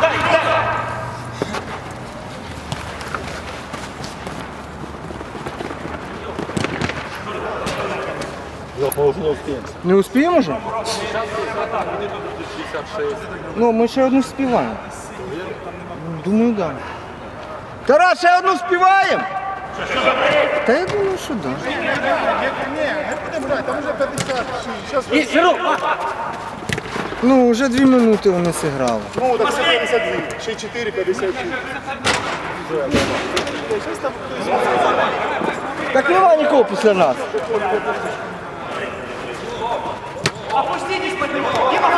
Дай, дай. Не успіємо вже? Ну, ми ще одну співаємо. Думаю, так. Да. Тарас, ще одну співаємо? Та я думаю, що так. Да. Есть, Серег. Ну, вже дві минути вони зіграли. Ну, так все 52. Ще 4, 56. Так нема нікого після нас. Опуститесь под него. Дима,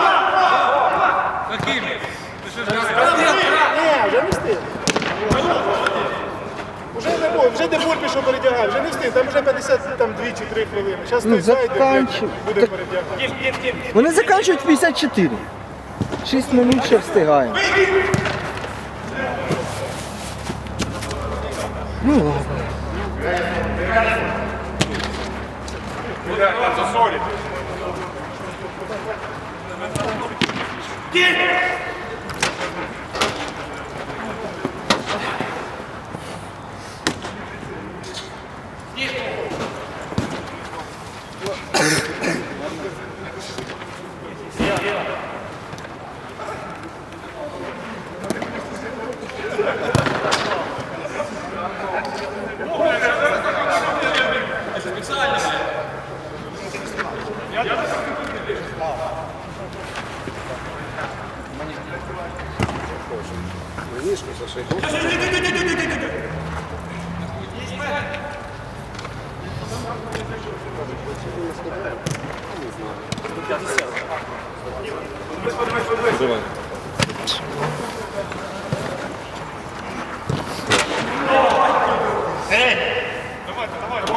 Ні, вже не встиг. Вже не буде, вже Дебур вже не встиг, там вже 52 чи 3 хвилини. Зараз Ну, той зайде, заканчив. блядь, буде Так- передягати. Вони закінчують 54. 6 минут ще встигаємо. Ну ладно. Ребята, засорі. надо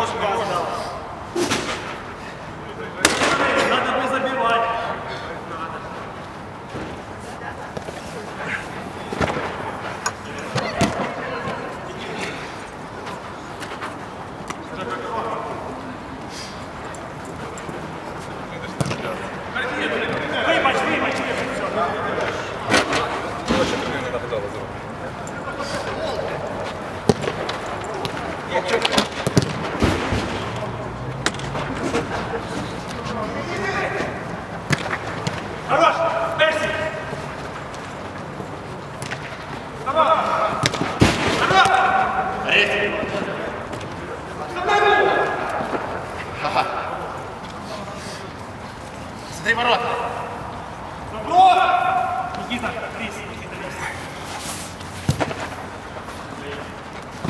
Хорош! Перси! Сдай ворота! Никита, Крис, Никита,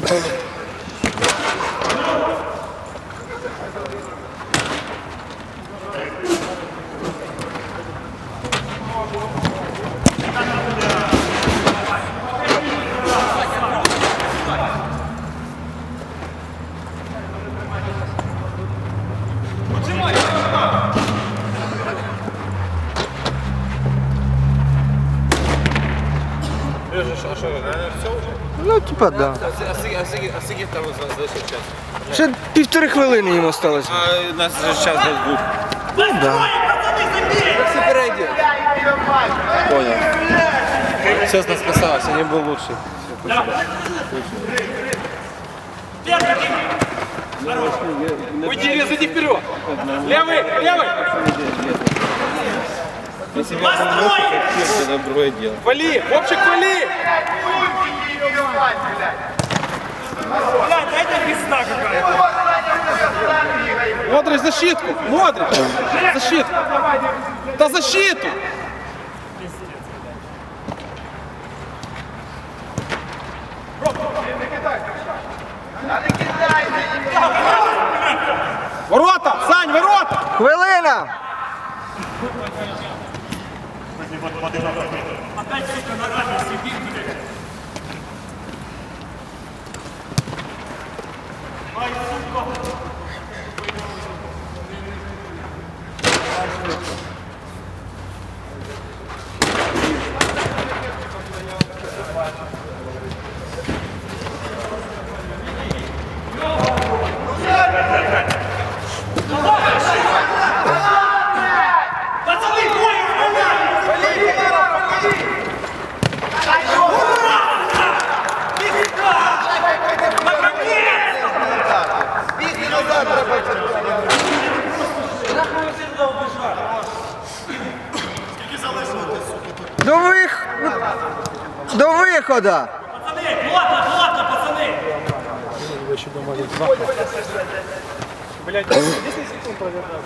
Крис. Ну, типа, да. А скільки, а скільки, а скільки там залишив час? Ще півтори хвилини їм осталось. А у нас вже час десь був. Ну, да. Всі перейді. Понял. Честно сказал, сегодня был лучший. Уйди, резайте вперед! Левый, левый! Если бы я был. Вали! Вовчик, вали! Блядь, это пизда какая-то. Модрич, защитку! Модрич! Защитку! Да защиту! Ворота! Сань, ворота! Хвилина! Опять, сука, на радости, Виктор. До вих... До виходу! Пацаны, плотно, плотно, пацаны! Блядь, 10 секунд продержаться.